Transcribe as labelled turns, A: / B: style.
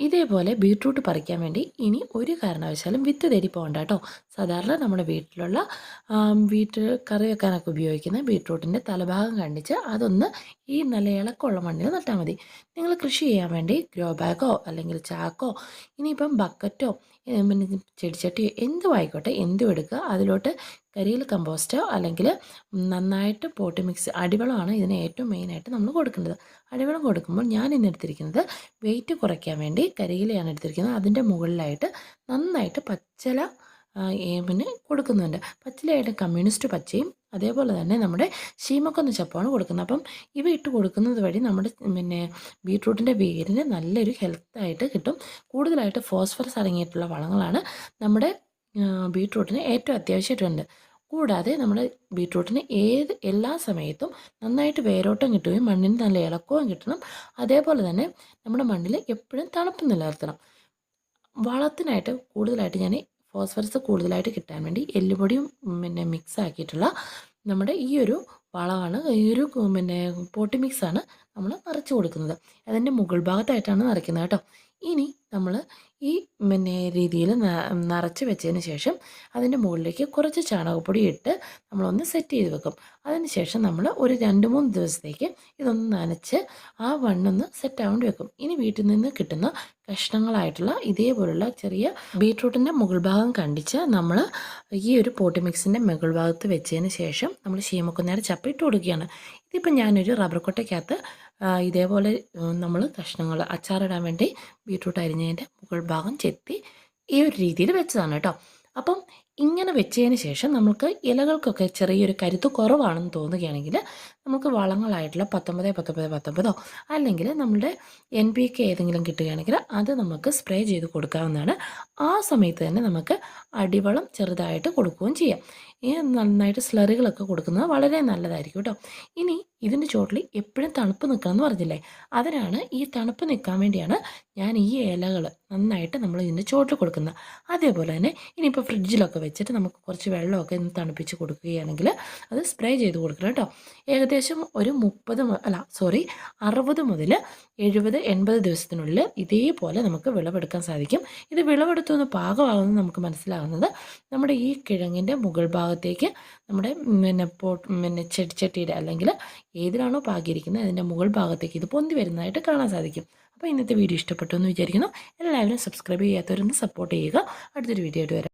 A: ഇതേപോലെ ബീട്രൂട്ട് പറിക്കാൻ വേണ്ടി ഇനി ഒരു കാരണവശാലും വിത്ത് തേടി പോകണ്ട കേട്ടോ. സാധാരണ നമ്മുടെ വീട്ടിലുള്ള വീട്ടിൽ കറി വെക്കാനൊക്കെ ഉപയോഗിക്കുന്ന ബീട്രൂട്ടിന്റെ തലഭാഗം കണ്ടിച്ച് അതൊന്ന് ഈ നല്ല ഇളക്കമുള്ള മണ്ണിൽ നട്ടാൽ മതി. നിങ്ങൾ കൃഷി ചെയ്യാൻ വേണ്ടി ഗ്രോ ബാഗോ അല്ലെങ്കിൽ ചാക്കോ ഇനിയിപ്പം ബക്കറ്റോ പിന്നെ ചെടിച്ചട്ടിയോ എന്തും ആയിക്കോട്ടെ എന്തും എടുക്കുക. അതിലോട്ട് കരിയിൽ കമ്പോസ്റ്റോ അല്ലെങ്കിൽ നന്നായിട്ട് പോട്ട് മിക്സ് അടിവളമാണ് ഇതിന് ഏറ്റവും മെയിനായിട്ട് നമ്മൾ കൊടുക്കേണ്ടത്. അടിവളം കൊടുക്കുമ്പോൾ ഞാൻ ഇന്ന് എടുത്തിരിക്കുന്നത് വെയിറ്റ് കുറയ്ക്കാൻ വേണ്ടി കരിയിലയാണ് എടുത്തിരിക്കുന്നത്. അതിന്റെ മുകളിലായിട്ട് നന്നായിട്ട് പച്ചല ഏമിന് കൊടുക്കുന്നുണ്ട്. പച്ചിലയായിട്ട് കമ്മ്യൂണിസ്റ്റ് പച്ചയും അതേപോലെ തന്നെ നമ്മുടെ ഷീമക്കൊന്ന് ചപ്പാണ് കൊടുക്കുന്നത്. അപ്പം ഇവ ഇട്ട് കൊടുക്കുന്നത് വഴി നമ്മുടെ പിന്നെ ബീട്രൂട്ടിന്റെ വേരിന് നല്ലൊരു ഹെൽത്തായിട്ട് കിട്ടും. കൂടുതലായിട്ട് ഫോസ്ഫറസ് അടങ്ങിയിട്ടുള്ള വളങ്ങളാണ് നമ്മുടെ ബീട്രൂട്ടിന് ഏറ്റവും അത്യാവശ്യമായിട്ടുണ്ട് കൂടാതെ നമ്മൾ ബീട്രൂട്ടിന് ഏത് എല്ലാ സമയത്തും നന്നായിട്ട് വേരോട്ടം കിട്ടുകയും മണ്ണിന് നല്ല ഇളക്കവും കിട്ടണം. അതേപോലെ തന്നെ നമ്മുടെ മണ്ണിൽ എപ്പോഴും തണുപ്പ് നിലനിർത്തണം. വളത്തിനായിട്ട് കൂടുതലായിട്ട് ഞാൻ ഫോസ്ഫറസ് കൂടുതലായിട്ട് കിട്ടാൻ വേണ്ടി എല്ലുപൊടിയും പിന്നെ മിക്സ് ആക്കിയിട്ടുള്ള നമ്മുടെ ഈ ഒരു വളമാണ്. ഒരു പിന്നെ പോട്ടി മിക്സാണ് നമ്മൾ നിറച്ച് കൊടുക്കുന്നത്. അതിന്റെ മുകൾ ഭാഗത്തായിട്ടാണ് നിറയ്ക്കുന്നത് കേട്ടോ. ഇനി നമ്മൾ ഈ പിന്നെ രീതിയിൽ നിറച്ച് വെച്ചതിന് ശേഷം അതിന്റെ മുകളിലേക്ക് കുറച്ച് ചാണകപ്പൊടി ഇട്ട് നമ്മളൊന്ന് സെറ്റ് ചെയ്ത് വെക്കും. അതിന് ശേഷം നമ്മൾ ഒരു രണ്ട് മൂന്ന് ദിവസത്തേക്ക് ഇതൊന്ന് നനച്ച് ആ വണ്ണൊന്ന് സെറ്റ് ആവേണ്ടി വെക്കും. ഇനി വീട്ടിൽ നിന്ന് കിട്ടുന്ന കഷ്ണങ്ങളായിട്ടുള്ള ഇതേപോലുള്ള ചെറിയ ബീട്രൂട്ടിന്റെ മുകൾ ഭാഗം കണ്ടിച്ച് നമ്മൾ ഈ ഒരു പോട്ടി മിക്സിന്റെ മുകൾ ഭാഗത്ത് വെച്ചതിന് ശേഷം നമ്മൾ ശീമക്കുന്നേരം ചപ്പ ഇട്ട് കൊടുക്കുകയാണ് ഇതിപ്പോൾ ഞാനൊരു റബ്ബർ കൊട്ടയ്ക്കകത്ത് ഇതേപോലെ നമ്മൾ കഷ്ണങ്ങൾ അച്ചാറിടാൻ വേണ്ടി ബീട്രൂട്ട് അരിഞ്ഞതിന്റെ മുകൾ ഭാഗം ചെത്തി ഈ ഒരു രീതിയിൽ വെച്ചതാണ് കേട്ടോ. അപ്പം ഇങ്ങനെ വെച്ചതിന് ശേഷം നമുക്ക് ഇലകൾക്കൊക്കെ ചെറിയൊരു കരുത്ത് കുറവാണെന്ന് തോന്നുകയാണെങ്കിൽ നമുക്ക് വളങ്ങളായിട്ടുള്ള പത്തൊമ്പത് പത്തൊമ്പത് പത്തൊമ്പതോ അല്ലെങ്കിൽ നമ്മുടെ എൻ പി കെ ഏതെങ്കിലും കിട്ടുകയാണെങ്കിൽ അത് നമുക്ക് സ്പ്രേ ചെയ്ത് കൊടുക്കാവുന്നതാണ്. ആ സമയത്ത് തന്നെ നമുക്ക് അടിവളം ചെറുതായിട്ട് കൊടുക്കുകയും ചെയ്യാം. ഈ നന്നായിട്ട് സ്ലറികളൊക്കെ കൊടുക്കുന്നത് വളരെ നല്ലതായിരിക്കും കേട്ടോ. ഇനി ഇതിന്റെ ചോട്ടിൽ എപ്പോഴും തണുപ്പ് നിൽക്കണം എന്ന് പറഞ്ഞില്ലേ? അതിനാണ് ഈ തണുപ്പ് നിൽക്കാൻ വേണ്ടിയാണ് ഞാൻ ഈ ഇലകൾ നന്നായിട്ട് നമ്മൾ ഇതിന്റെ ചോട്ടിൽ കൊടുക്കുന്നത്. അതേപോലെ തന്നെ ഇനിയിപ്പോൾ ഫ്രിഡ്ജിലൊക്കെ വെച്ചിട്ട് നമുക്ക് കുറച്ച് വെള്ളമൊക്കെ ഒന്ന് തണുപ്പിച്ച് കൊടുക്കുകയാണെങ്കിൽ അത് സ്പ്രേ ചെയ്ത് കൊടുക്കണം കേട്ടോ. ഏകദേശം ഒരു മുപ്പത് അല്ല സോറി അറുപത് മുതൽ എഴുപത് എൺപത് ദിവസത്തിനുള്ളിൽ ഇതേപോലെ നമുക്ക് വിളവെടുക്കാൻ സാധിക്കും. ഇത് വിളവെടുത്തൊന്ന് പാകമാകുന്നത് നമുക്ക് മനസ്സിലാകുന്നത് നമ്മുടെ ഈ കിഴങ്ങിന്റെ മുകൾ ഭാഗത്തേക്ക് നമ്മുടെ പിന്നെ പോ പിന്നെ ചെടിച്ചട്ടിയുടെ അല്ലെങ്കിൽ ഏതിലാണോ പാകിയിരിക്കുന്നത് അതിന്റെ മുകൾ ഭാഗത്തേക്ക് ഇത് പൊന്തി വരുന്നതായിട്ട് കാണാൻ സാധിക്കും. അപ്പോൾ ഇന്നത്തെ വീഡിയോ ഇഷ്ടപ്പെട്ടു എന്ന് വിചാരിക്കുന്നു. എല്ലാവരും സബ്സ്ക്രൈബ് ചെയ്യാത്തവരൊന്ന് സപ്പോർട്ട് ചെയ്യുക. അടുത്തൊരു വീഡിയോ ആയിട്ട് വരാം.